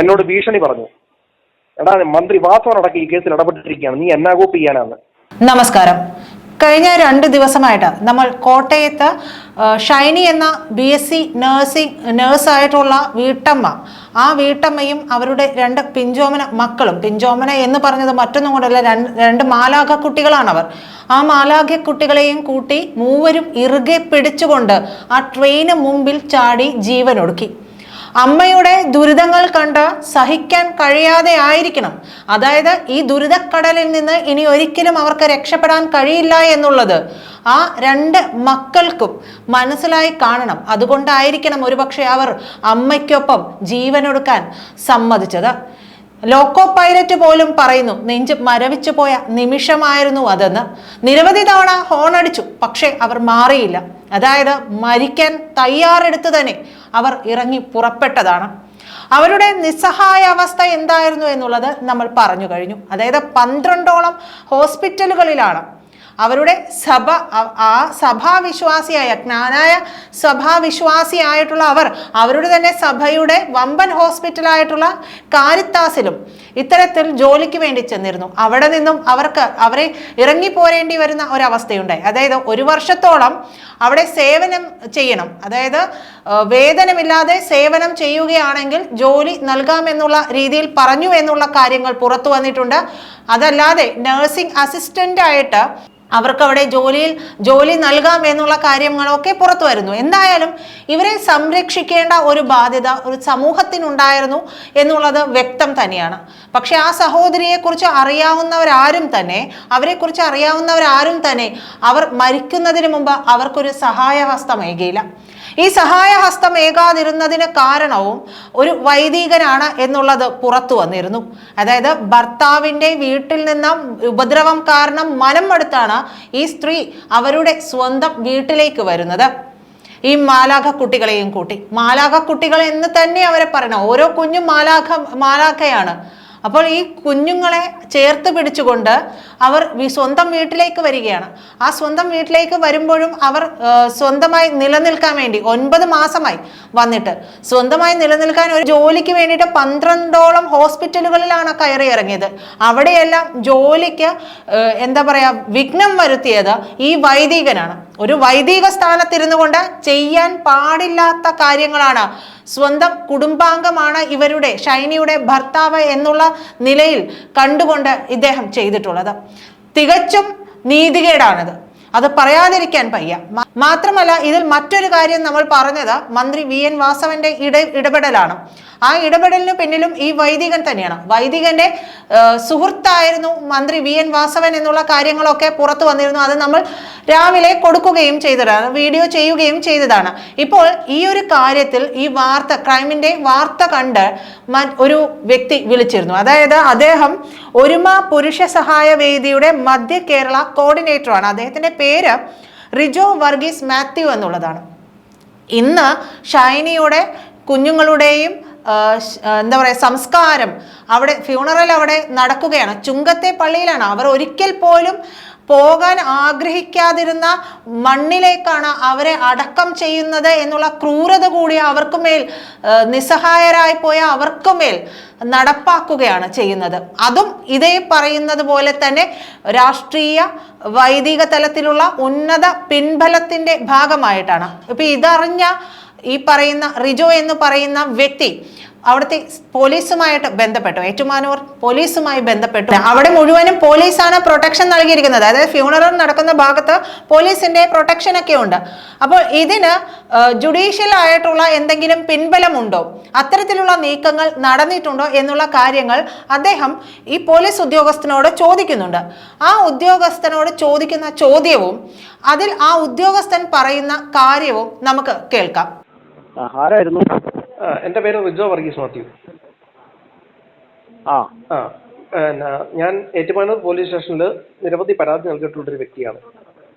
എന്നോട് ഭീഷണി പറഞ്ഞു. എടാ മന്ത്രി വാസവൻ അടക്കം ഈ കേസിൽ ഇടപെട്ടിരിക്കുകയാണ്. നീ എന്നാ ചെയ്യാനാണ് നമസ്കാരം. കഴിഞ്ഞ രണ്ട് ദിവസമായിട്ട് നമ്മൾ കോട്ടയത്ത് ഷൈനി എന്ന ബി എസ് സി നഴ്സിംഗ് നേഴ്സായിട്ടുള്ള വീട്ടമ്മ ആ വീട്ടമ്മയും അവരുടെ രണ്ട് പിഞ്ചോമന മക്കളും പിഞ്ചോമന എന്ന് പറഞ്ഞത് മറ്റൊന്നും കൊണ്ടല്ല രണ്ട് രണ്ട് മാലാഖ കുട്ടികളാണവർ ആ മാലാഖ കുട്ടികളെയും കൂട്ടി മൂവരും ഇറുകെ പിടിച്ചുകൊണ്ട് ആ ട്രെയിന് മുമ്പിൽ ചാടി ജീവനൊടുക്കി. അമ്മയുടെ ദുരിതങ്ങൾ കണ്ട് സഹിക്കാൻ കഴിയാതെ ആയിരിക്കണം. അതായത് ഈ ദുരിതക്കടലിൽ നിന്ന് ഇനി ഒരിക്കലും അവർക്ക് രക്ഷപ്പെടാൻ കഴിയില്ല എന്നുള്ളത് ആ രണ്ട് മക്കൾക്കും മനസ്സിലായി കാണണം. അതുകൊണ്ടായിരിക്കണം ഒരുപക്ഷെ അവർ അമ്മയ്ക്കൊപ്പം ജീവനൊടുക്കാൻ സമ്മതിച്ചത്. ലോക്കോ പൈലറ്റ് പോലും പറയുന്നു നെഞ്ച് മരവിച്ചു പോയ നിമിഷമായിരുന്നു അതെന്ന്. നിരവധി തവണ ഹോൺ അടിച്ചു പക്ഷേ അവർ മാറിയില്ല. അതായത് മരിക്കാൻ തയ്യാറെടുത്ത് തന്നെ അവർ ഇറങ്ങി പുറപ്പെട്ടതാണ്. അവരുടെ നിസ്സഹായ അവസ്ഥ എന്തായിരുന്നു എന്നുള്ളത് നമ്മൾ പറഞ്ഞു കഴിഞ്ഞു. അതായത് പന്ത്രണ്ടോളം ഹോസ്പിറ്റലുകളിലാണ് അവരുടെ സഭ ആ സഭാവിശ്വാസിയായ ജ്ഞാനായ സഭാവിശ്വാസിയായിട്ടുള്ള അവർ അവരുടെ തന്നെ സഭയുടെ വമ്പൻ ഹോസ്പിറ്റലായിട്ടുള്ള കാരിത്താസിലും ഇത്തരത്തിൽ ജോലിക്ക് വേണ്ടി ചെന്നിരുന്നു. അവിടെ നിന്നും അവർക്ക് അവരെ ഇറങ്ങി പോരേണ്ടി വരുന്ന ഒരവസ്ഥയുണ്ടായി. അതായത് ഒരു വർഷത്തോളം അവിടെ സേവനം ചെയ്യണം. അതായത് വേതനമില്ലാതെ സേവനം ചെയ്യുകയാണെങ്കിൽ ജോലി നൽകാമെന്നുള്ള രീതിയിൽ പറഞ്ഞു എന്നുള്ള കാര്യങ്ങൾ പുറത്തു വന്നിട്ടുണ്ട്. അതല്ലാതെ നഴ്സിംഗ് അസിസ്റ്റന്റ് ആയിട്ട് അവർക്ക് അവിടെ ജോലിയിൽ ജോലി നൽകാം എന്നുള്ള കാര്യങ്ങളൊക്കെ പുറത്തു വരുന്നു. എന്തായാലും ഇവരെ സംരക്ഷിക്കേണ്ട ഒരു ബാധ്യത ഒരു സമൂഹത്തിനുണ്ടായിരുന്നു എന്നുള്ളത് വ്യക്തം തന്നെയാണ്. പക്ഷെ ആ സഹോദരിയെക്കുറിച്ച് അറിയാവുന്നവരാരും തന്നെ അവരെക്കുറിച്ച് അറിയാവുന്നവരാരും തന്നെ അവർ മരിക്കുന്നതിന് മുമ്പ് അവർക്കൊരു സഹായഹസ്തമേകിയില്ല. ഈ സഹായഹസ്തം ഏകാതിരുന്നതിന് കാരണവും ഒരു വൈദികനാണ് എന്നുള്ളത് പുറത്തു വന്നിരുന്നു. അതായത് ഭർത്താവിന്റെ വീട്ടിൽ നിന്ന് ഉപദ്രവം കാരണം മനം മടുത്താണ് ഈ സ്ത്രീ അവരുടെ സ്വന്തം വീട്ടിലേക്ക് വരുന്നത്. ഈ മാലാഖ കുട്ടികളെയും കൂട്ടി. മാലാഖ കുട്ടികൾ എന്ന് തന്നെ അവരെ പറയണം. ഓരോ കുഞ്ഞും മാലാഖ മാലാഖയാണ്. അപ്പോൾ ഈ കുഞ്ഞുങ്ങളെ ചേർത്ത് പിടിച്ചുകൊണ്ട് അവർ സ്വന്തം വീട്ടിലേക്ക് വരികയാണ്. ആ സ്വന്തം വീട്ടിലേക്ക് വരുമ്പോഴും അവർ സ്വന്തമായി നിലനിൽക്കാൻ വേണ്ടി ഒൻപത് മാസമായി വന്നിട്ട് സ്വന്തമായി നിലനിൽക്കാൻ ഒരു ജോലിക്ക് വേണ്ടിയിട്ട് പന്ത്രണ്ടോളം ഹോസ്പിറ്റലുകളിലാണ് കയറി ഇറങ്ങിയത്. അവിടെയെല്ലാം ജോലിക്ക് എന്താ പറയുക വിഘ്നം വരുത്തിയത് ഈ വൈദികനാണ്. ഒരു വൈദിക സ്ഥാനത്തിരുന്നു കൊണ്ട് ചെയ്യാൻ പാടില്ലാത്ത കാര്യങ്ങളാണ്. സ്വന്തം കുടുംബാംഗമാണ് ഇവരുടെ ഷൈനിയുടെ ഭർത്താവ് എന്നുള്ള നിലയിൽ കണ്ടുകൊണ്ട് ഇദ്ദേഹം ചെയ്തിട്ടുള്ളത്. തികച്ചും നീതികേടാണത്. അത് പറയാതിരിക്കാൻ പയ്യ മാത്രമല്ല ഇതിൽ മറ്റൊരു കാര്യം നമ്മൾ പറഞ്ഞത് മന്ത്രി വി എൻ വാസവന്റെ ഇട ഇടപെടലാണ്. ആ ഇടപെടലിന് പിന്നിലും ഈ വൈദികൻ തന്നെയാണ്. വൈദികന്റെ സുഹൃത്തായിരുന്നു മന്ത്രി വി എൻ വാസവൻ എന്നുള്ള കാര്യങ്ങളൊക്കെ പുറത്തു വന്നിരുന്നു. അത് നമ്മൾ രാവിലെ കൊടുക്കുകയും ചെയ്തതാണ്. വീഡിയോ ചെയ്യുകയും ചെയ്തതാണ്. ഇപ്പോൾ ഈ ഒരു കാര്യത്തിൽ ഈ വാർത്ത ക്രൈമിന്റെ വാർത്ത കണ്ട് ഒരു വ്യക്തി വിളിച്ചിരുന്നു. അതായത് അദ്ദേഹം ഒരുമ പുരുഷ സഹായ വേദിയുടെ മധ്യ കേരള കോർഡിനേറ്ററാണ്. അദ്ദേഹത്തിന്റെ പേര് റിജോ വർഗീസ് മാത്യു എന്നുള്ളതാണ്. ഇന്ന് ഷൈനിയുടെ കുഞ്ഞുങ്ങളുടെയും എന്താ പറയുക സംസ്കാരം അവിടെ ഫ്യൂണറൽ അവിടെ നടക്കുകയാണ്. ചുങ്കത്തെ പള്ളിയിലാണ്. അവർ ഒരിക്കൽ പോലും പോകാൻ ആഗ്രഹിക്കാതിരുന്ന മണ്ണിലേക്കാണ് അവരെ അടക്കം ചെയ്യുന്നത് എന്നുള്ള ക്രൂരത കൂടി അവർക്ക് മേൽ നിസ്സഹായരായി പോയ അവർക്ക് അവർക്കുമേൽ നടപ്പാക്കുകയാണ് ചെയ്യുന്നത്. അതും ഇതേ പറയുന്നത് പോലെ തന്നെ രാഷ്ട്രീയ വൈദിക തലത്തിലുള്ള ഉന്നത പിൻബലത്തിന്റെ ഭാഗമായിട്ടാണ്. ഇപ്പൊ ഇതറിഞ്ഞ ഈ പറയുന്ന റിജോ എന്ന് പറയുന്ന വ്യക്തി അവിടുത്തെ പോലീസുമായിട്ട് ബന്ധപ്പെട്ടു. ഏറ്റുമാനൂർ പോലീസുമായി ബന്ധപ്പെട്ടു. അവിടെ മുഴുവനും പോലീസാണ് പ്രൊട്ടക്ഷൻ നൽകിയിരിക്കുന്നത്. അതായത് ഫ്യൂണറൽ നടക്കുന്ന ഭാഗത്ത് പോലീസിന്റെ പ്രൊട്ടക്ഷൻ ഒക്കെ ഉണ്ട്. അപ്പോൾ ഇതിന് ജുഡീഷ്യൽ ആയിട്ടുള്ള എന്തെങ്കിലും പിൻബലമുണ്ടോ? അത്തരത്തിലുള്ള നീക്കങ്ങൾ നടന്നിട്ടുണ്ടോ എന്നുള്ള കാര്യങ്ങൾ അദ്ദേഹം ഈ പോലീസ് ഉദ്യോഗസ്ഥനോട് ചോദിക്കുന്നുണ്ട്. ആ ഉദ്യോഗസ്ഥനോട് ചോദിക്കുന്ന ചോദ്യവും അതിൽ ആ ഉദ്യോഗസ്ഥൻ പറയുന്ന കാര്യവും നമുക്ക് കേൾക്കാം. ആരായിരുന്നു? എന്റെ പേര് റിജോ വർഗീസ് മാത്യു. ആ. ആ ഞാൻ ഏറ്റുമാനൂർ പോലീസ് സ്റ്റേഷനിൽ നിരവധി പരാതി നൽകിയിട്ടുള്ള ഒരു വ്യക്തിയാണ്.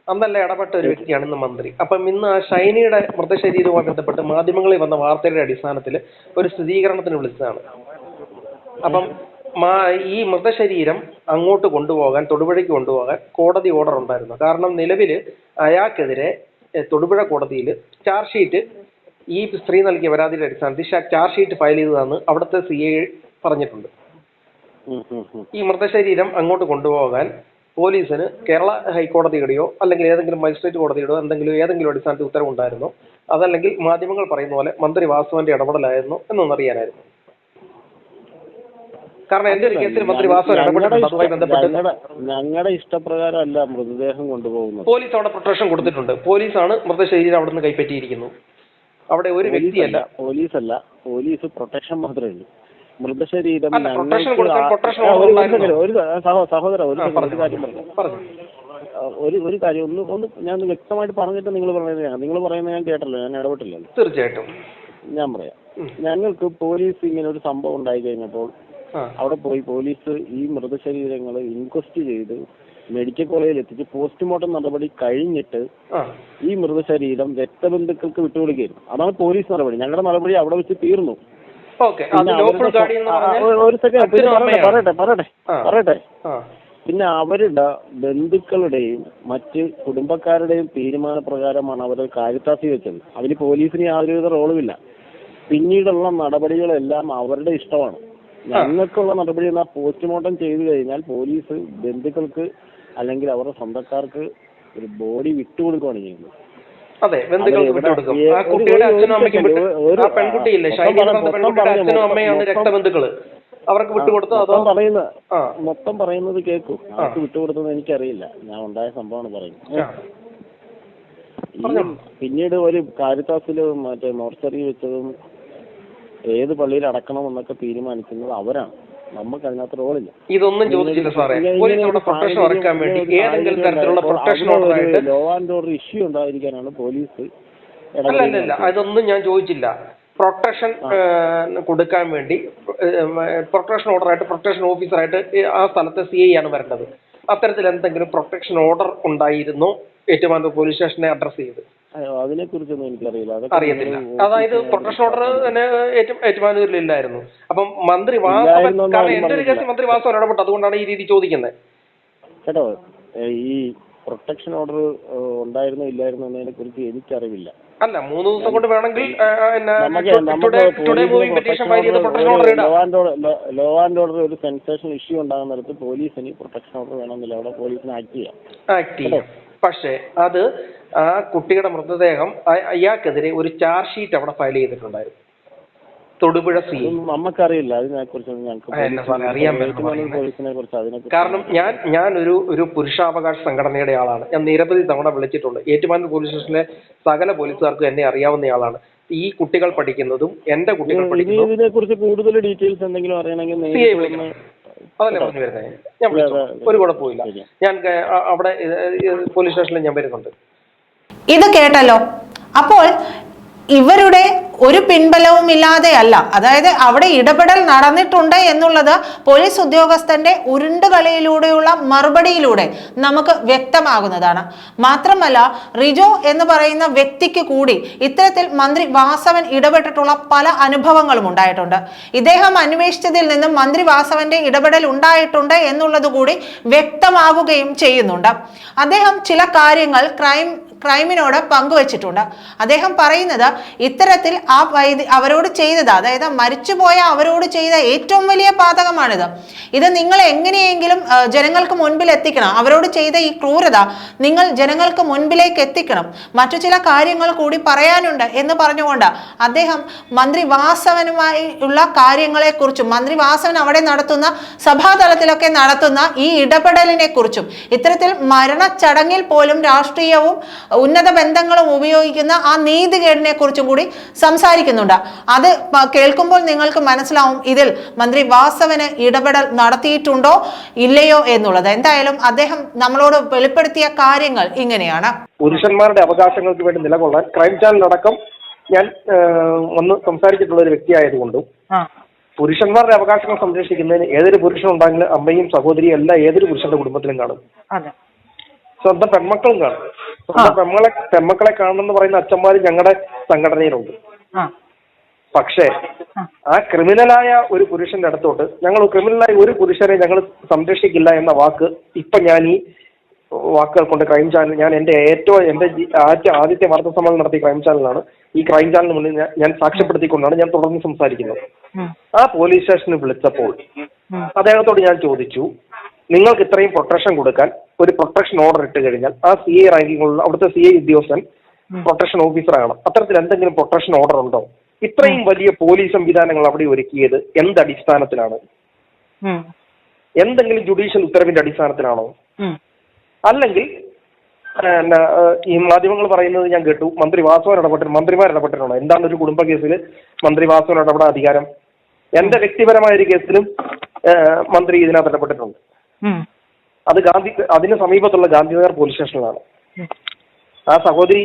അന്നല്ല ഇടപെട്ട ഒരു വ്യക്തിയാണ് ഇന്ന് മന്ത്രി. അപ്പം ഇന്ന് ആ ഷൈനിയുടെ മൃതശരീരവുമായി ബന്ധപ്പെട്ട് മാധ്യമങ്ങളിൽ വന്ന വാർത്തയുടെ അടിസ്ഥാനത്തിൽ ഒരു സ്ഥിരീകരണത്തിന് വിളിച്ചതാണ്. അപ്പം മാ ഈ മൃതശരീരം അങ്ങോട്ട് കൊണ്ടുപോകാൻ തൊടുപുഴയ്ക്ക് കൊണ്ടുപോകാൻ കോടതി ഓർഡർ ഉണ്ടായിരുന്നു. കാരണം നിലവിൽ അയാൾക്കെതിരെ തൊടുപുഴ കോടതിയിൽ ചാർജ് ഷീറ്റ് ഈ സ്ത്രീ നൽകിയ പരാതിയുടെ അടിസ്ഥാനത്തിൽ ചാർജ് ഷീറ്റ് ഫയൽ ചെയ്തതാണ് അവിടുത്തെ സി ഐ പറഞ്ഞിട്ടുണ്ട്. ഈ മൃതശരീരം അങ്ങോട്ട് കൊണ്ടുപോകാൻ പോലീസിന് കേരള ഹൈക്കോടതിയുടെയോ അല്ലെങ്കിൽ ഏതെങ്കിലും മജിസ്ട്രേറ്റ് കോടതിയുടെയോ എന്തെങ്കിലും ഏതെങ്കിലും അടിസ്ഥാനത്തിൽ ഉത്തരവുണ്ടായിരുന്നോ. അതല്ലെങ്കിൽ മാധ്യമങ്ങൾ പറയുന്ന പോലെ മന്ത്രി വാസുവിന്റെ ഇടപെടലായിരുന്നു എന്നൊന്നറിയാനായിരുന്നു. കാരണം എന്റെ ഒരു കേസിൽ മന്ത്രി വാസു ഞങ്ങളുടെ ഇഷ്ടപ്രകാരം അല്ല മൃതദേഹം കൊണ്ടുപോകുന്നത്. പോലീസ് അവിടെ പ്രൊട്ടക്ഷൻ കൊടുത്തിട്ടുണ്ട്. പോലീസാണ് മൃതശരീരം അവിടെ നിന്ന് കൈപ്പറ്റിയിരിക്കുന്നത്. അവിടെ ഒരു വ്യക്തിയല്ല. പോലീസല്ല. പോലീസ് പ്രൊട്ടക്ഷൻ മാത്രമേ ഉള്ളൂ. മൃതശരീരം സഹോദര ഒരു കാര്യം പറഞ്ഞു. ഒരു ഒരു കാര്യം ഒന്ന് ഒന്ന് ഞാൻ വ്യക്തമായിട്ട് പറഞ്ഞിട്ട് നിങ്ങൾ പറയുന്നത് നിങ്ങൾ പറയുന്നത് ഞാൻ കേട്ടല്ലോ ഞാൻ ഇടപെട്ടില്ലല്ലോ. തീർച്ചയായിട്ടും. ഞാൻ പറയാം. ഞങ്ങൾക്ക് പോലീസ് ഇങ്ങനെ ഒരു സംഭവം ഉണ്ടായി കഴിഞ്ഞപ്പോൾ അവിടെ പോയി പോലീസ് ഈ മൃതശരീരങ്ങൾ ഇൻക്വസ്റ്റ് ചെയ്ത് മെഡിക്കൽ കോളേജിൽ എത്തിച്ച് പോസ്റ്റ്മോർട്ടം നടപടി കഴിഞ്ഞിട്ട് ഈ മൃതശരീരം രക്തബന്ധുക്കൾക്ക് വിട്ടുകൊടുക്കുകയായിരുന്നു. അതാണ് പോലീസ് നടപടി. ഞങ്ങളുടെ നടപടി അവിടെ വെച്ച് തീർന്നു. ഒരു സെക്കൻഡ് പറയട്ടെ പറയട്ടെ പറയട്ടെ പിന്നെ അവരുടെ ബന്ധുക്കളുടെയും മറ്റ് കുടുംബക്കാരുടെയും തീരുമാനപ്രകാരമാണ് അവർ കാര്യത്താസി വെച്ചത്. അതിന് പോലീസിന് യാതൊരുവിധ റോളുമില്ല. പിന്നീടുള്ള നടപടികളെല്ലാം അവരുടെ ഇഷ്ടമാണ്. ഞങ്ങൾക്കുള്ള നടപടി എന്നാൽ പോസ്റ്റ്മോർട്ടം ചെയ്തു കഴിഞ്ഞാൽ പോലീസ് ബന്ധുക്കൾക്ക് അല്ലെങ്കിൽ അവരുടെ സ്വന്തക്കാർക്ക് ഒരു ബോഡി വിട്ടുകൊടുക്കുകയാണ് ചെയ്യുന്നത്. അതെ ബന്ധുക്കൾക്ക് അവരെ വിട്ടുകൊടുക്കും. ആ കുട്ടിയുടെ അച്ഛനും അമ്മയ്ക്കും second, ആ പെൺകുട്ടിയില്ലേ പെൺകുട്ടിയുടെ അച്ഛനും അമ്മയാണ് രക്തബന്ധുക്കൾ. അവർക്ക് വിട്ടുകൊടുത്തോ അതോ? പറയുന്ന മൊത്തം പറയുന്നത് കേൾക്കൂ. അവർക്ക് വിട്ടുകൊടുത്തത് എനിക്കറിയില്ല. ഞാൻ ഉണ്ടായ സംഭവമാണ് പറയുന്നത്. പിന്നീട് ഒരു കാരിത്താസിൽ മറ്റേ മോർച്ചറി വെച്ചതും ഏത് പള്ളിയിൽ അടക്കണം എന്നൊക്കെ തീരുമാനിക്കുന്നത് അവരാണ്. നമുക്ക് അതിനകത്ത് റോളില്ല ഇതൊന്നും ചോദിച്ചില്ല സാറേ. പ്രൊട്ടക്ഷൻ ഇറക്കാൻ വേണ്ടി ഏതെങ്കിലും തരത്തിലുള്ള പ്രൊട്ടക്ഷൻ ഓർഡറായിട്ട് ലോ ആൻഡ് ഓർഡർ ഇഷ്യൂ ഉണ്ടായിരിക്കാനാണ് പോലീസ് അല്ല അല്ല അല്ല. അതൊന്നും ഞാൻ ചോദിച്ചില്ല. പ്രൊട്ടക്ഷൻ കൊടുക്കാൻ വേണ്ടി പ്രൊട്ടക്ഷൻ ഓർഡർ ആയിട്ട് പ്രൊട്ടക്ഷൻ ഓഫീസറായിട്ട് ആ സ്ഥലത്തെ സി ഐ ആണ് വരേണ്ടത്. അത്തരത്തിൽ എന്തെങ്കിലും പ്രൊട്ടക്ഷൻ ഓർഡർ ഉണ്ടായിരുന്നു ഏറ്റുമാനൂർ പോലീസ് സ്റ്റേഷനെ അഡ്രസ് ചെയ്ത്. അതിനെ കുറിച്ചൊന്നും എനിക്കറിയില്ല. അറിയത്തില്ല. അതായത് പ്രൊട്ടക്ഷൻ ഓർഡർ ഏറ്റുമാനൂരിൽ ഇല്ലായിരുന്നു അപ്പം മന്ത്രി വാസവൻ കാരണം എന്റെ ഒരു കേസിൽ മന്ത്രി വാസവൻ ഇടപെട്ടു അതുകൊണ്ടാണ് ഈ രീതി ചോദിക്കുന്നത്. കേട്ടോ ഈ പ്രൊട്ടക്ഷൻ ഓർഡർ ഉണ്ടായിരുന്നോ ഇല്ലായിരുന്നോ എന്നതിനെ കുറിച്ച് എനിക്കറിവില്ല. അല്ല മൂന്ന് ദിവസം കൊണ്ട് വേണമെങ്കിൽ ലോ ആൻഡ് ഓർഡർ ഒരു സെൻസേഷൻ ഇഷ്യൂ ഉണ്ടാകുന്നിടത്ത് പോലീസിന് പ്രൊട്ടക്ഷൻ ഓർഡർ വേണമെന്നില്ല. അവിടെ പോലീസിന് ആക്ട് ചെയ്യാം. ആക്ട് ചെയ്യും. പക്ഷേ അത് ആ കുട്ടിയുടെ മൃതദേഹം അയാൾക്കെതിരെ ഒരു ചാർജ് ഷീറ്റ് അവിടെ ഫയൽ ചെയ്തിട്ടുണ്ടായിരുന്നു. തൊടുപുഴ സി നമുക്കറിയില്ല. അതിനെക്കുറിച്ച് കാരണം ഞാൻ ഞാൻ ഒരു ഒരു പുരുഷാവകാശ സംഘടനയുടെ ആളാണ്. ഞാൻ നിരവധി തവണ വിളിച്ചിട്ടുണ്ട്. ഏറ്റുമാനൂർ പോലീസ് സ്റ്റേഷനിലെ സകല പോലീസുകാർക്കും എന്നെ അറിയാവുന്ന ആളാണ് ഈ കുട്ടികൾ പഠിക്കുന്നതും എന്റെ കുട്ടികൾ പഠിക്കുന്നതും ഇതിനെക്കുറിച്ച് കൂടുതൽ ഡീറ്റെയിൽസ് എന്തെങ്കിലും അറിയണമെങ്കിൽ അതല്ലേ പറഞ്ഞു വരുന്നത് ഞാൻ വിളിച്ചു? അതെ, അതെ. ഒരു കുഴപ്പമില്ല. ഞാൻ അ- അവിടെ ഏഹ്, പോലീസ് സ്റ്റേഷനിൽ ഞാൻ വരുന്നുണ്ട്. ഇത് കേട്ടല്ലോ. അപ്പോൾ ഇവരുടെ ഒരു പിൻബലവും ഇല്ലാതെയല്ല അതായത് അവിടെ ഇടപെടൽ നടന്നിട്ടുണ്ട് എന്നുള്ളത് പോലീസ് ഉദ്യോഗസ്ഥന്റെ ഉരുണ്ടുകളിയിലൂടെയുള്ള മറുപടിയിലൂടെ നമുക്ക് വ്യക്തമാകുന്നതാണ്. മാത്രമല്ല റിജോ എന്ന് പറയുന്ന വ്യക്തിക്ക് കൂടി ഇത്തരത്തിൽ മന്ത്രി വാസവൻ ഇടപെട്ടിട്ടുള്ള പല അനുഭവങ്ങളും ഉണ്ടായിട്ടുണ്ട്. ഇദ്ദേഹം അന്വേഷിച്ചതിൽ നിന്നും മന്ത്രി വാസവന്റെ ഇടപെടൽ ഉണ്ടായിട്ടുണ്ട് എന്നുള്ളത് കൂടി വ്യക്തമാവുകയും ചെയ്യുന്നുണ്ട്. അദ്ദേഹം ചില കാര്യങ്ങൾ ക്രൈം ക്രൈമിനോട് പങ്കുവച്ചിട്ടുണ്ട്. അദ്ദേഹം പറയുന്നത് ഇത്തരത്തിൽ ആ വൈദ്യ അവരോട് ചെയ്തത് അതായത് മരിച്ചുപോയ അവരോട് ചെയ്ത ഏറ്റവും വലിയ പാതകമാണിത്. ഇത് നിങ്ങൾ എങ്ങനെയെങ്കിലും ജനങ്ങൾക്ക് മുൻപിൽ എത്തിക്കണം. അവരോട് ചെയ്ത ഈ ക്രൂരത നിങ്ങൾ ജനങ്ങൾക്ക് മുൻപിലേക്ക് എത്തിക്കണം. മറ്റു ചില കാര്യങ്ങൾ കൂടി പറയാനുണ്ട് എന്ന് പറഞ്ഞുകൊണ്ട് അദ്ദേഹം മന്ത്രി വാസവനുമായി ഉള്ള കാര്യങ്ങളെക്കുറിച്ചും മന്ത്രി വാസവൻ അവിടെ നടത്തുന്ന സഭാതലത്തിലൊക്കെ നടത്തുന്ന ഈ ഇടപെടലിനെ കുറിച്ചും ഇത്തരത്തിൽ മരണച്ചടങ്ങിൽ പോലും രാഷ്ട്രീയവും ഉന്നത ബന്ധങ്ങളും ഉപയോഗിക്കുന്ന ആ നീതികേടിനെ കുറിച്ചും കൂടി സംസാരിക്കുന്നുണ്ട്. അത് കേൾക്കുമ്പോൾ നിങ്ങൾക്ക് മനസ്സിലാവും ഇതിൽ മന്ത്രി വാസവന് ഇടപെടൽ നടത്തിയിട്ടുണ്ടോ ഇല്ലയോ എന്നുള്ളത്. എന്തായാലും അദ്ദേഹം നമ്മളോട് വെളിപ്പെടുത്തിയ കാര്യങ്ങൾ ഇങ്ങനെയാണ്. പുരുഷന്മാരുടെ അവകാശങ്ങൾക്ക് വേണ്ടി നിലകൊള്ളാൻ ക്രൈം ചാനൽ അടക്കം ഞാൻ ഒന്ന് വന്ന് സംസാരിച്ചിട്ടുള്ള ഒരു വ്യക്തിയായതുകൊണ്ടും പുരുഷന്മാരുടെ അവകാശങ്ങൾ സംരക്ഷിക്കുന്നതിന് ഏതൊരു പുരുഷൻ ഉണ്ടെങ്കിലും അമ്മയും സഹോദരിയും എല്ലാം ഏതൊരു പുരുഷന്റെ കുടുംബത്തിലും കാണും. അതെ. സ്വന്തം പെൺമക്കളും കാണും. സ്വന്തം പെൺമക്കളെ പെൺമക്കളെ കാണണമെന്ന് പറയുന്ന അച്ഛന്മാർ ഞങ്ങളുടെ സംഘടനയിലുണ്ട്. പക്ഷേ ആ. ക്രിമിനലായ ഒരു പുരുഷന്റെ അടുത്തോട്ട് ഞങ്ങൾ ക്രിമിനലായ ഒരു പുരുഷനെ ഞങ്ങൾ സംരക്ഷിക്കില്ല എന്ന വാക്ക് ഇപ്പൊ ഞാൻ ഈ വാക്കുകൾ കൊണ്ട് ക്രൈം ചാനൽ ഞാൻ എന്റെ ഏറ്റവും എന്റെ ആദ്യത്തെ ആദ്യ ആദ്യത്തെ വാർത്താ സമ്മേളനം നടത്തിയ ക്രൈം ചാനലാണ്. ഈ ക്രൈം ചാനലിന് മുന്നിൽ ഞാൻ- സാക്ഷ്യപ്പെടുത്തിക്കൊണ്ടാണ് ഞാൻ തുടർന്ന് സംസാരിക്കുന്നത്. ആ പോലീസ് സ്റ്റേഷനിൽ വിളിച്ചപ്പോൾ. അദ്ദേഹത്തോട് ഞാൻ ചോദിച്ചു. നിങ്ങൾക്ക് ഇത്രയും പ്രൊട്ടക്ഷൻ കൊടുക്കാൻ ഒരു പ്രൊട്ടക്ഷൻ ഓർഡർ ഇട്ട് കഴിഞ്ഞാൽ ആ സി ഐ റാങ്കിങ്ങുള്ള അവിടുത്തെ സി ഐ ഉദ്യോഗസ്ഥൻ പ്രൊട്ടക്ഷൻ ഓഫീസറാകണം അത്തരത്തിൽ എന്തെങ്കിലും പ്രൊട്ടക്ഷൻ ഓർഡർ ഉണ്ടോ? ഇത്രയും വലിയ പോലീസ് സംവിധാനങ്ങൾ അവിടെ ഒരുക്കിയത് എന്ത് അടിസ്ഥാനത്തിലാണ്? എന്തെങ്കിലും ജുഡീഷ്യൽ ഉത്തരവിന്റെ അടിസ്ഥാനത്തിലാണോ? അല്ലെങ്കിൽ ഈ മാധ്യമങ്ങൾ പറയുന്നത് ഞാൻ കേട്ടു. മന്ത്രി വാസവൻ ഇടപെട്ടിട്ട് മന്ത്രിമാർ ഇടപെട്ടിട്ടുണ്ടോ? എന്താണ് ഒരു കുടുംബ കേസിൽ മന്ത്രി വാസവൻ ഇടപെടാൻ അധികാരം? എന്റെ വ്യക്തിപരമായ ഒരു കേസിലും മന്ത്രി ഇതിനകത്ത് ഇടപെട്ടിട്ടുണ്ട്. അത് ഗാന്ധി അതിന് സമീപത്തുള്ള ഗാന്ധിനഗർ പോലീസ് സ്റ്റേഷനിലാണ്. ആ സഹോദരി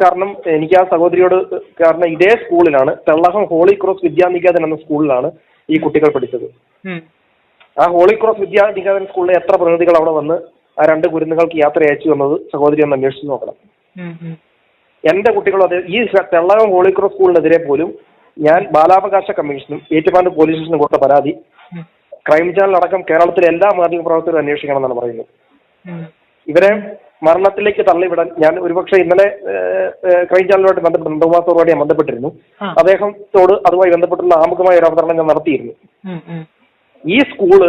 കാരണം എനിക്ക് ആ സഹോദരിയോട് കാരണം ഇതേ സ്കൂളിലാണ് തെള്ളഹം ഹോളി ക്രോസ് വിദ്യാനികേതൻ എന്ന സ്കൂളിലാണ് ഈ കുട്ടികൾ പഠിച്ചത്. ആ ഹോളി ക്രോസ് വിദ്യാനികേതൻ സ്കൂളിലെ എത്ര പ്രതിനിധികൾ അവിടെ വന്ന് ആ രണ്ട് കുരുന്നുകൾക്ക് യാത്ര അയച്ചു എന്നത് സഹോദരി ഒന്ന് അന്വേഷിച്ച് നോക്കണം. എന്റെ കുട്ടികളും അതെ ഈ തെള്ളകം ഹോളി ക്രോസ് സ്കൂളിനെതിരെ പോലും ഞാൻ ബാലാവകാശ കമ്മീഷനും ഏറ്റുമാനൂർ പോലീസ് സ്റ്റേഷനും കൊടുത്ത പരാതി. ക്രൈം ചാനൽ അടക്കം കേരളത്തിലെ എല്ലാ മാധ്യമ പ്രവർത്തകരും അന്വേഷിക്കണം എന്നാണ് പറയുന്നത് ഇവരെ മരണത്തിലേക്ക് തള്ളിവിടാൻ ഞാൻ ഒരുപക്ഷെ ഇന്നലെ ക്രൈം ചാനലുമായിട്ട് ബന്ധപ്പെട്ട നന്ദകുമാസോടുകൂടി ഞാൻ ബന്ധപ്പെട്ടിരുന്നു. അദ്ദേഹത്തോട് അതുമായി ബന്ധപ്പെട്ടുള്ള ആമുഖമായ ഒരു അവതരണം ഞാൻ നടത്തിയിരുന്നു. ഈ സ്കൂൾ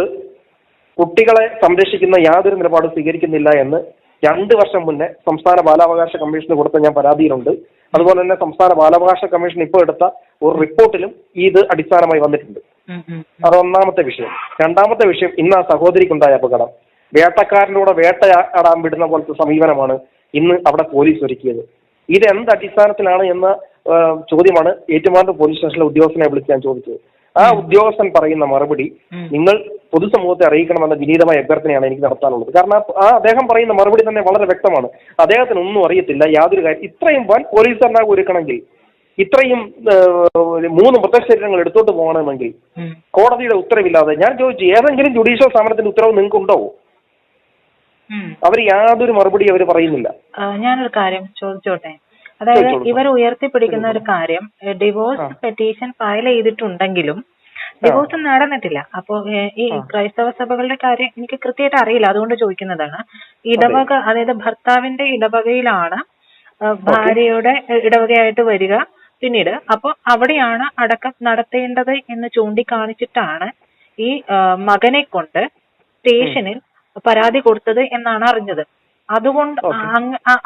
കുട്ടികളെ സംരക്ഷിക്കുന്ന യാതൊരു നിലപാടും സ്വീകരിക്കുന്നില്ല എന്ന് രണ്ട് വർഷം മുന്നേ സംസ്ഥാന ബാലാവകാശ കമ്മീഷന് കൊടുത്ത ഞാൻ പരാതിയിലുണ്ട് അതുപോലെ തന്നെ സംസ്ഥാന ബാലാവകാശ കമ്മീഷൻ ഇപ്പോൾ എടുത്ത ഒരു റിപ്പോർട്ടിലും ഇത് അടിസ്ഥാനമായി വന്നിട്ടുണ്ട്. അത് ഒന്നാമത്തെ വിഷയം. രണ്ടാമത്തെ വിഷയം ഇന്ന് ആ സഹോദരിക്കുണ്ടായ അപകടം. വേട്ടക്കാരന്റെ കൂടെ വേട്ടയാടാൻ വിടുന്ന പോലത്തെ സമീപനമാണ് ഇന്ന് അവിടെ പോലീസ് ഒരുക്കിയത്. ഇത് എന്ത് അടിസ്ഥാനത്തിലാണ് എന്ന ചോദ്യമാണ് ഏറ്റുമാനൂർ പോലീസ് സ്റ്റേഷനിലെ ഉദ്യോഗസ്ഥനെ വിളിച്ച് ഞാൻ ചോദിച്ചത്. ആ ഉദ്യോഗസ്ഥൻ പറയുന്ന മറുപടി നിങ്ങൾ പൊതുസമൂഹത്തെ അറിയിക്കണമെന്ന വിനീതമായ അഭ്യർത്ഥനയാണ് എനിക്ക് നടത്താനുള്ളത്. കാരണം ആ- അദ്ദേഹം പറയുന്ന മറുപടി തന്നെ വളരെ വ്യക്തമാണ്. അദ്ദേഹത്തിന് ഒന്നും അറിയത്തില്ല. യാതൊരു കാര്യം ഇത്രയും വൻ പോലീസുകാരനാக ഒരുക്കണമെങ്കിൽ ഇത്രയും മൂന്ന് മൃതശരീരങ്ങൾ എടുത്തോട്ട് പോകണമെങ്കിൽ കോടതിയുടെ ഉത്തരവില്ലാതെ ഞാൻ ചോദിച്ചു ഏതെങ്കിലും ജുഡീഷ്യൽ സ്ഥാപനത്തിന്റെ ഉത്തരവ് നിങ്ങൾക്ക് ഉണ്ടോ അവർ യാതൊരു മറുപടി അവർ പറയുന്നില്ല. ഞാനൊരു കാര്യം ചോദിച്ചോട്ടെ? അതായത് ഇവർ ഉയർത്തിപ്പിടിക്കുന്ന ഒരു കാര്യം ഡിവോഴ്സ് പെറ്റീഷൻ ഫയൽ ചെയ്തിട്ടുണ്ടെങ്കിലും ഡിവോഴ്സ് നടന്നിട്ടില്ല. അപ്പോ ഈ ക്രൈസ്തവ സഭകളുടെ കാര്യം എനിക്ക് കൃത്യമായിട്ട് അറിയില്ല. അതുകൊണ്ട് ചോദിക്കുന്നതാണ്. ഇടവക അതായത് ഭർത്താവിന്റെ ഇടവകയിലാണ് ഭാര്യയുടെ ഇടവകയായിട്ട് വരിക. പിന്നീട് അപ്പോൾ അവിടെയാണ് അടക്കം നടത്തേണ്ടത് എന്ന് ചൂണ്ടിക്കാണിച്ചിട്ടാണ് ഈ മകനെ കൊണ്ട് സ്റ്റേഷനിൽ പരാതി കൊടുത്തത് എന്നാണ് അറിഞ്ഞത്. അതുകൊണ്ട്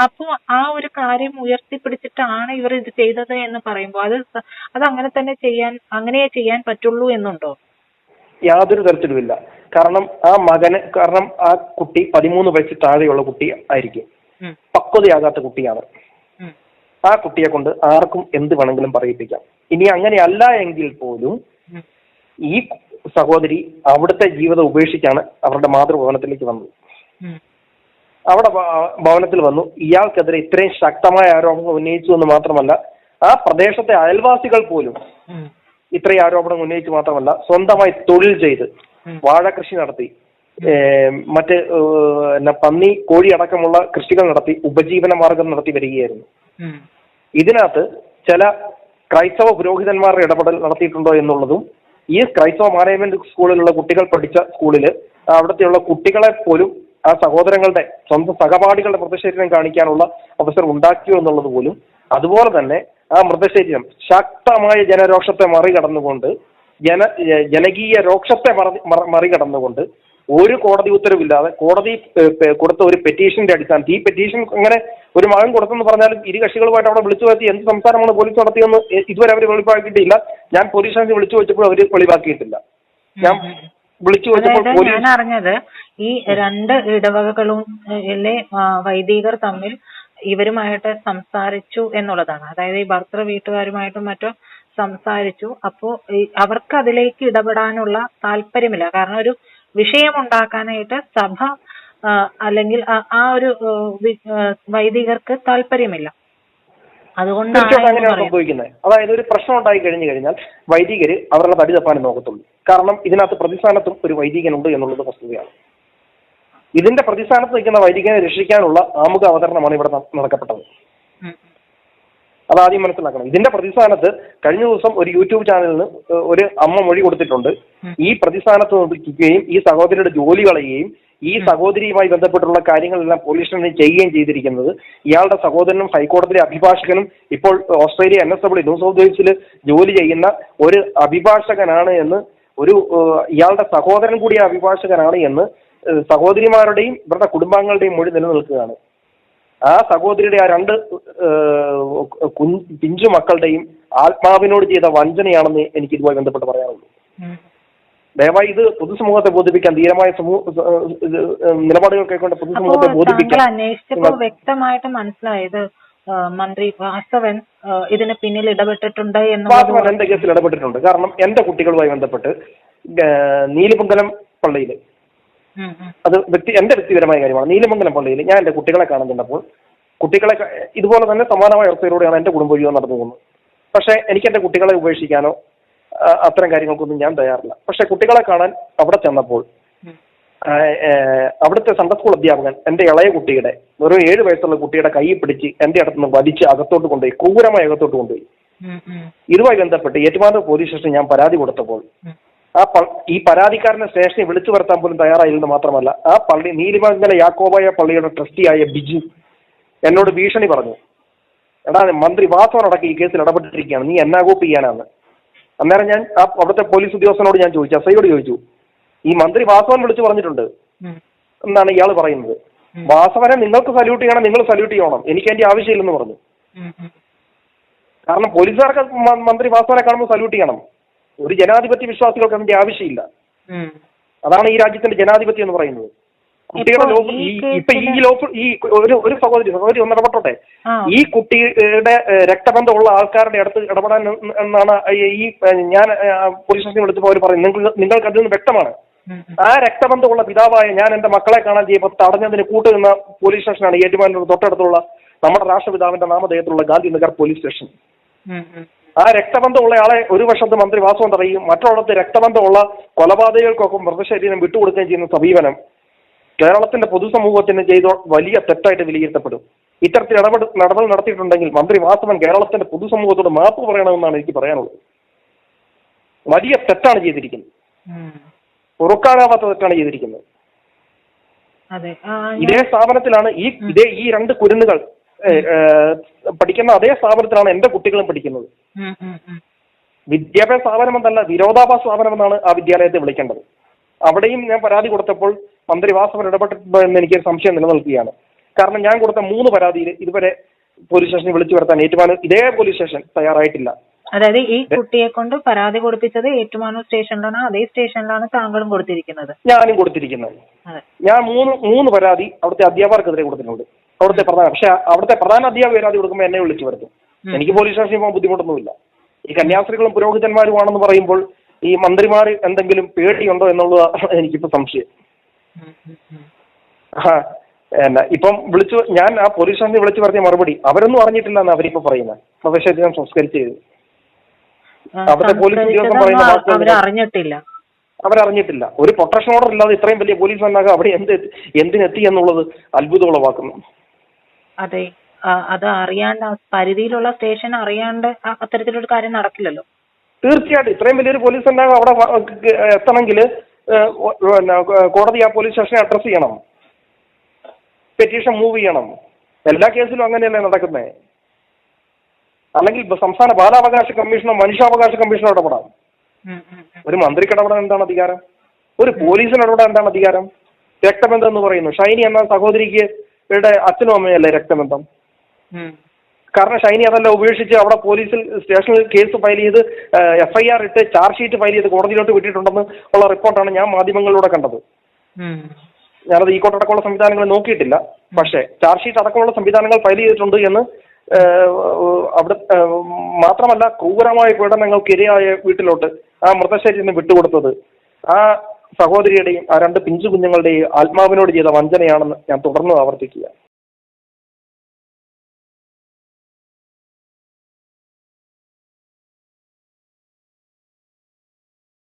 അപ്പൊ ആ ഒരു കാര്യം ഉയർത്തിപ്പിടിച്ചിട്ടാണ് ഇവർ ഇത് ചെയ്തത് എന്ന് പറയുമ്പോൾ അത് അത് അങ്ങനെ തന്നെ ചെയ്യാൻ അങ്ങനെയേ ചെയ്യാൻ പറ്റുള്ളൂ എന്നുണ്ടോ? യാതൊരു തരത്തിലുമില്ല. കാരണം ആ മകന് കാരണം ആ കുട്ടി പതിമൂന്ന് വയസ്സ് താഴെയുള്ള കുട്ടി ആയിരിക്കും. പക്വതയാകാത്ത കുട്ടിയാണ്. ആ കുട്ടിയെ കൊണ്ട് ആർക്കും എന്ത് വേണമെങ്കിലും പറയിപ്പിക്കാം. ഇനി അങ്ങനെയല്ല എങ്കിൽ പോലും ഈ സഹോദരി അവിടുത്തെ ജീവിതം ഉപേക്ഷിച്ചാണ് അവരുടെ മാതൃഭവനത്തിലേക്ക് വന്നത്. അവിടെ ഭവനത്തിൽ വന്നു. ഇയാൾക്കെതിരെ ഇത്രയും ശക്തമായ ആരോപണങ്ങൾ ഉന്നയിച്ചു എന്ന് മാത്രമല്ല ആ പ്രദേശത്തെ അയൽവാസികൾ പോലും ഇത്രയും ആരോപണം ഉന്നയിച്ചു മാത്രമല്ല സ്വന്തമായി തൊഴിൽ ചെയ്ത് വാഴകൃഷി വാഴ കൃഷി നടത്തി മറ്റ് പന്നി കോഴി അടക്കമുള്ള കൃഷികൾ നടത്തി ഉപജീവന മാർഗം നടത്തി വരികയായിരുന്നു. ഇതിനകത്ത് ചില ക്രൈസ്തവ പുരോഹിതന്മാരുടെ ഇടപെടൽ നടത്തിയിട്ടുണ്ടോ എന്നുള്ളതും ഈ ക്രൈസ്തവ മാനേജ്മെന്റ് സ്കൂളിലുള്ള കുട്ടികൾ പഠിച്ച സ്കൂളിൽ അവിടുത്തെയുള്ള കുട്ടികളെ പോലും ആ സഹോദരങ്ങളുടെ സ്വന്തം സഹപാഠികളുടെ മൃതശരീരം കാണിക്കാനുള്ള അവസരം ഉണ്ടാക്കിയോ എന്നുള്ളത് പോലും അതുപോലെ തന്നെ ആ മൃതശരീരം ശക്തമായ ജനരോഷത്തെ മറികടന്നുകൊണ്ട് ജന ജനകീയ രോക്ഷത്തെ മറി- മറികടന്നുകൊണ്ട് ഒരു കോടതി ഉത്തരവില്ലാതെ കോടതി കൊടുത്ത ഒരു പെറ്റീഷന്റെ അടിസ്ഥാനത്തിൽ ഈ പെറ്റീഷൻ അങ്ങനെ ഒരു മകൻ കൊടുത്തെന്ന് പറഞ്ഞാലും ഇരു കക്ഷികളുമായിട്ട് അവിടെ വിളിച്ചു വരുത്തി എന്ത് സംസാരമാണ് പോലീസ് നടത്തിയെന്ന് ഇതുവരെ അവർ വെളിവാക്കിയിട്ടില്ല ഞാൻ പോലീസ് സ്റ്റേഷനിൽ വിളിച്ചു വെച്ചപ്പോൾ അവർ വെളിവാക്കിയിട്ടില്ല. ഞാൻ വിളിച്ചു വെച്ചപ്പോൾ പോലീസ് ഞാൻ അറിഞ്ഞത് ഈ രണ്ട് ഇടവകകളും വൈദികർ തമ്മിൽ ഇവരുമായിട്ട് സംസാരിച്ചു എന്നുള്ളതാണ്. അതായത് ഈ ഭർത്തൃ വീട്ടുകാരുമായിട്ടും മറ്റോ സംസാരിച്ചു. അപ്പോ അവർക്ക് അതിലേക്ക് ഇടപെടാനുള്ള താല്പര്യമില്ല. കാരണം ഒരു വിഷയം ഉണ്ടാക്കാനായിട്ട് സഭ അല്ലെങ്കിൽ ആ- ഒരു വൈദികർക്ക് താല്പര്യമില്ല. അതുകൊണ്ടാണ് തീർച്ചയായിട്ടും എന്ന് അങ്ങനെയാണ് സംഭവിക്കുന്നത്. അതായത് ഒരു പ്രശ്നം ഉണ്ടായി കഴിഞ്ഞു കഴിഞ്ഞാൽ വൈദികര് അവരുടെ തടി തപ്പാൻ നോക്കത്തുള്ളൂ. കാരണം ഇതിനകത്ത് പ്രതിസ്ഥാനത്തും ഒരു വൈദികനുണ്ട് എന്നുള്ളത് വസ്തുതയാണ്. ഇതിന്റെ പ്രതിസ്ഥാനത്ത് നിൽക്കുന്ന വൈദികനെ രക്ഷിക്കാനുള്ള ആമുഖ അവതരണമാണ് ഇവിടെ നടക്കപ്പെട്ടത്. അത് ആദ്യം മനസ്സിലാക്കണം. ഇതിന്റെ പ്രതിസ്ഥാനത്ത് കഴിഞ്ഞ ദിവസം ഒരു യൂട്യൂബ് ചാനലിന് ഒരു അമ്മ മൊഴി കൊടുത്തിട്ടുണ്ട്. ഈ പ്രതിസ്ഥാനത്ത് നിൽക്കുകയും ഈ സഹോദരിയുടെ ജോലി കളയുകയും ഈ സഹോദരിയുമായി ബന്ധപ്പെട്ടുള്ള കാര്യങ്ങളെല്ലാം പോലീസ് സ്റ്റേഷനിൽ ചെയ്യുകയും ചെയ്തിരിക്കുന്നത് ഇയാളുടെ സഹോദരനും ഹൈക്കോടതിയിലെ അഭിഭാഷകനും ഇപ്പോൾ Australia N S W new south വെയിൽസിൽ ജോലി ചെയ്യുന്ന ഒരു അഭിഭാഷകനാണ് എന്ന് ഒരു ഇയാളുടെ സഹോദരൻ കൂടിയ അഭിഭാഷകനാണ് എന്ന് സഹോദരിമാരുടെയും ഇവരുടെ കുടുംബാംഗങ്ങളുടെയും മൊഴി നിലനിൽക്കുകയാണ്. ആ സഹോദരിയുടെ ആ രണ്ട് പിഞ്ചു മക്കളുടെയും ആത്മാവിനോട് ചെയ്ത വഞ്ചനയാണെന്ന് എനിക്ക് ഇതുമായി ബന്ധപ്പെട്ട് പറയാനുള്ളൂ. ദയവായി ഇത് പൊതുസമൂഹത്തെ ബോധിപ്പിക്കാൻ ധീരമായ സമൂഹ നിലപാടുകൾ കൈക്കൊണ്ട് പൊതുസമൂഹത്തെ ബോധിപ്പിക്കാൻ അന്വേഷിച്ചപ്പോൾ വ്യക്തമായിട്ട് മനസ്സിലായത് മന്ത്രി വാസവൻ ഇതിന് പിന്നിൽ ഇടപെട്ടിട്ടുണ്ട് എന്ന് വാസവൻ എന്റെ കേസിൽ ഇടപെട്ടിട്ടുണ്ട്. കാരണം എന്റെ കുട്ടികളുമായി ബന്ധപ്പെട്ട് നീലിപുങ്കലം പള്ളിയിൽ അത് വ്യക്തി എന്റെ വ്യക്തിപരമായ കാര്യമാണ്. നീലമംഗലം പള്ളിയിൽ ഞാൻ എന്റെ കുട്ടികളെ കാണുന്നുണ്ടപ്പോൾ കുട്ടികളെ ഇതുപോലെ തന്നെ സമാനമായ അവസ്ഥയിലൂടെയാണ് എന്റെ കുടുംബ ജീവിതം നടന്നു പോകുന്നത്. പക്ഷേ എനിക്ക് എന്റെ കുട്ടികളെ ഉപേക്ഷിക്കാനോ അത്തരം കാര്യങ്ങൾക്കൊന്നും ഞാൻ തയ്യാറില്ല. പക്ഷെ കുട്ടികളെ കാണാൻ അവിടെ ചെന്നപ്പോൾ അവിടുത്തെ സൺഡേ സ്കൂൾ അധ്യാപകൻ എന്റെ ഇളയ കുട്ടിയുടെ വെറും ഏഴ് വയസ്സുള്ള കുട്ടിയുടെ കൈ പിടിച്ച് എന്റെ അടുത്ത് നിന്ന് വലിച്ച് അകത്തോട്ട് കൊണ്ടുപോയി ക്രൂരമായി അകത്തോട്ട് കൊണ്ടുപോയി. ഇതുമായി ബന്ധപ്പെട്ട് ഏറ്റുമാനൂർ പോലീസ് സ്റ്റേഷനിൽ ഞാൻ പരാതി കൊടുത്തപ്പോൾ. ആ ഈ പരാതിക്കാരനെ സ്റ്റേഷനിൽ വിളിച്ചു വരുത്താൻ പോലും തയ്യാറായില്ലെന്ന് മാത്രമല്ല ആ പള്ളി നീലിമംഗല യാക്കോബായ പള്ളിയുടെ ട്രസ്റ്റിയായ ബിജു എന്നോട് ഭീഷണി പറഞ്ഞു. എടാ മന്ത്രി വാസവനടക്കം ഈ കേസിൽ ഇടപെട്ടിരിക്കുകയാണ്. നീ എന്നാ കോപ്പ് ചെയ്യാനാണ്. അന്നേരം ഞാൻ ആ അവിടുത്തെ പോലീസ് ഉദ്യോഗസ്ഥനോട് ഞാൻ ചോദിച്ചു. എസ് ഐയോട് ചോദിച്ചു. ഈ മന്ത്രി വാസവൻ വിളിച്ചു പറഞ്ഞിട്ടുണ്ട്. എന്നാണ് ഇയാൾ പറയുന്നത്. വാസവനെ നിങ്ങൾക്ക് സല്യൂട്ട് ചെയ്യണം നിങ്ങൾ സല്യൂട്ട് ചെയ്യണം. എനിക്ക് അതിന്റെ ആവശ്യമില്ലെന്ന് പറഞ്ഞു. കാരണം പോലീസുകാർക്ക് മന്ത്രി വാസവനെ കാണുമ്പോൾ സല്യൂട്ട് ചെയ്യണം. ഒരു ജനാധിപത്യ വിശ്വാസികൾക്ക് അതിന്റെ ആവശ്യമില്ല. അതാണ് ഈ രാജ്യത്തിന്റെ ജനാധിപത്യം എന്ന് പറയുന്നത്. കുട്ടികളുടെ ഈ ഇപ്പൊ ഈ കേസിൽ ഈ ഒരു ഒരു സഹോദരി സഹോദരി ഒന്ന് ഇടപെട്ടോട്ടെ ഈ കുട്ടിയുടെ രക്തബന്ധമുള്ള ആൾക്കാരുടെ അടുത്ത് ഇടപെടാൻ എന്നാണ് ഈ- ഞാൻ പോലീസ് സ്റ്റേഷനിൽ വിളിച്ചപ്പോൾ അവർ പറയും നിങ്ങൾ നിങ്ങൾക്ക് അതിൽ നിന്ന് വ്യക്തമാണ്. ആ രക്തബന്ധമുള്ള പിതാവായ ഞാൻ എന്റെ മക്കളെ കാണാൻ ചെയ്യുമ്പോൾ തടഞ്ഞതിന് കൂട്ടുനിന്ന പോലീസ് സ്റ്റേഷനാണ് ഏറ്റുമാനൂർ തൊട്ടടുത്തുള്ള നമ്മുടെ രാഷ്ട്രപിതാവിന്റെ നാമധേയത്തിലുള്ള ഗാന്ധിനഗർ പോലീസ് സ്റ്റേഷൻ. ആ രക്തബന്ധമുള്ള ആളെ ഒരു വശത്ത് മന്ത്രി വാസവൻ തടയും മറ്റൊരിടത്ത് രക്തബന്ധമുള്ള കൊലപാതകങ്ങൾക്കൊക്കെ മൃതശരീരം വിട്ടുകൊടുക്കുകയും ചെയ്യുന്ന സമീപനം കേരളത്തിന്റെ പൊതുസമൂഹത്തിന് ചെയ്ത വലിയ തെറ്റായിട്ട് വിലയിരുത്തപ്പെടും. ഇത്തരത്തിൽ ഇടപെട നടപടി നടത്തിയിട്ടുണ്ടെങ്കിൽ മന്ത്രി വാസവൻ കേരളത്തിന്റെ പൊതുസമൂഹത്തോട് മാപ്പ് പറയണമെന്നാണ് എനിക്ക് പറയാനുള്ളത്. വലിയ തെറ്റാണ് ചെയ്തിരിക്കുന്നത്. പൊറുക്കാനാവാത്ത തെറ്റാണ് ചെയ്തിരിക്കുന്നത്. ഇതേ സ്ഥാപനത്തിലാണ് ഈ ഇതേ ഈ രണ്ട് കുരുന്നുകൾ പഠിക്കുന്ന അതേ സ്ഥാപനത്തിലാണ് എന്റെ കുട്ടികളും പഠിക്കുന്നത്. വിദ്യാഭ്യാസ സ്ഥാപനം എന്നല്ല വിരോധാഭാസ സ്ഥാപനം എന്നാണ് ആ വിദ്യാലയത്തെ വിളിക്കേണ്ടത്. അവിടെയും ഞാൻ പരാതി കൊടുത്തപ്പോൾ മന്ത്രി വാസവൻ ഇടപെട്ടിട്ടുണ്ടോ എന്ന് എനിക്ക് സംശയം നിലനിൽക്കുകയാണ്. കാരണം ഞാൻ കൊടുത്ത മൂന്ന് പരാതിയിൽ ഇതുവരെ പോലീസ് സ്റ്റേഷനിൽ വിളിച്ചു വരുത്താൻ ഏറ്റുമാനൂർ ഇതേ പോലീസ് സ്റ്റേഷൻ തയ്യാറായിട്ടില്ല. അതായത് ഈ കുട്ടിയെ കൊണ്ട് പരാതി കൊടുപ്പിച്ചത് ഏറ്റുമാനൂർ സ്റ്റേഷനിലാണ്. അതേ സ്റ്റേഷനിലാണ് താങ്കളും കൊടുത്തിരിക്കുന്നത്. ഞാനും കൊടുത്തിരിക്കുന്നത്. ഞാൻ മൂന്ന് മൂന്ന് പരാതി അവിടുത്തെ അധ്യാപകർക്കെതിരെ കൊടുത്തിട്ടുണ്ട്. അവിടുത്തെ പ്രധാന പക്ഷെ അവിടുത്തെ പ്രധാന അധ്യാപക പരാതി കൊടുക്കുമ്പോൾ എന്നെ വിളിച്ചു വരുത്തും. എനിക്ക് പോലീസ് സ്റ്റേഷനിൽ പോകാൻ ബുദ്ധിമുട്ടൊന്നുമില്ല. ഈ കന്യാസ്ത്രീകളും പുരോഹിതന്മാരുമാണെന്ന് പറയുമ്പോൾ ഈ മന്ത്രിമാർ എന്തെങ്കിലും പേടിയുണ്ടോ എന്നുള്ളത് എനിക്കിപ്പോ സംശയം. എന്നാ ഇപ്പം വിളിച്ചു ഞാൻ ആ പോലീസ് സ്റ്റേഷനിൽ വിളിച്ചു പറഞ്ഞ മറുപടി അവരൊന്നും അറിഞ്ഞിട്ടില്ല എന്ന് അവരിപ്പോ പറയുന്നത് മൃതശരീരം സംസ്കരിച്ചു ചെയ്തു അവിടുത്തെ പോലീസ് ഉദ്യോഗസ്ഥൻ പറയുന്ന വാക്കുകൾ അറിഞ്ഞിട്ടില്ല. അവരറിഞ്ഞിട്ടില്ല. ഒരു പ്രൊട്ടക്ഷൻ ഓർഡർ ഇല്ലാതെ ഇത്രയും വലിയ പോലീസ് വന്നാക അവിടെ എന്ത് എന്തിനെത്തി എന്നുള്ളത് അത്ഭുതമുളവാക്കുന്നു. അതെ. അത് അറിയാണ്ട് പരിധിയിലുള്ള സ്റ്റേഷൻ അറിയാണ്ട് അത്തരത്തിലൊരു കാര്യം നടക്കില്ലല്ലോ. തീർച്ചയായിട്ടും. ഇത്രയും വലിയൊരു പോലീസ് ഉണ്ടാകും അവിടെ എത്തണമെങ്കിൽ കോടതി ആ പോലീസ് സ്റ്റേഷനെ അഡ്രസ് ചെയ്യണം. പെറ്റീഷൻ മൂവ് ചെയ്യണം. എല്ലാ കേസിലും അങ്ങനെയല്ലേ നടക്കുന്നത് അല്ലെങ്കിൽ സംസ്ഥാന ബാലാവകാശ കമ്മീഷനോ മനുഷ്യാവകാശ കമ്മീഷനോ ഇടപെടാം. ഒരു മന്ത്രിക്ക് ഇടപെടാൻ എന്താണ് അധികാരം? ഒരു പോലീസിന് ഇടപെടാൻ എന്താണ് അധികാരം? രക്തബന്ധം എന്ന് പറയുന്നു. ഷൈനി എന്ന സഹോദരിക്ക് ഇവരുടെ അച്ഛനും അമ്മയല്ലേ രക്തബന്ധം? കാരണം ഷൈനി അതല്ല ഉപേക്ഷിച്ച് അവിടെ പോലീസിൽ സ്റ്റേഷനിൽ കേസ് ഫയൽ ചെയ്ത് എഫ്ഐആർ ഐ ആർ ഇട്ട് ചാർജ് ഷീറ്റ് ഫയൽ ചെയ്ത് കോടതിയിലോട്ട് വിട്ടിട്ടുണ്ടെന്ന് ഉള്ള റിപ്പോർട്ടാണ് ഞാൻ മാധ്യമങ്ങളിലൂടെ കണ്ടത്. ഞാനത് ഈ കോട്ടടക്കമുള്ള സംവിധാനങ്ങൾ നോക്കിയിട്ടില്ല. പക്ഷേ ചാർജ് ഷീറ്റ് അടക്കമുള്ള സംവിധാനങ്ങൾ ഫയൽ ചെയ്തിട്ടുണ്ട് എന്ന് അവിടെ മാത്രമല്ല ക്രൂരമായ പീഡനങ്ങൾക്കിരയായ വീട്ടിലോട്ട് ആ മൃതശരീരം വിട്ടുകൊടുത്തത്. ആ സഹോദരിയുടെയും ആ രണ്ട് പിഞ്ചു കുഞ്ഞുങ്ങളുടെയും ആത്മാവിനോട് ചെയ്ത വഞ്ചനയാണെന്ന് ഞാൻ തുടർന്ന് ആവർത്തിക്കുക.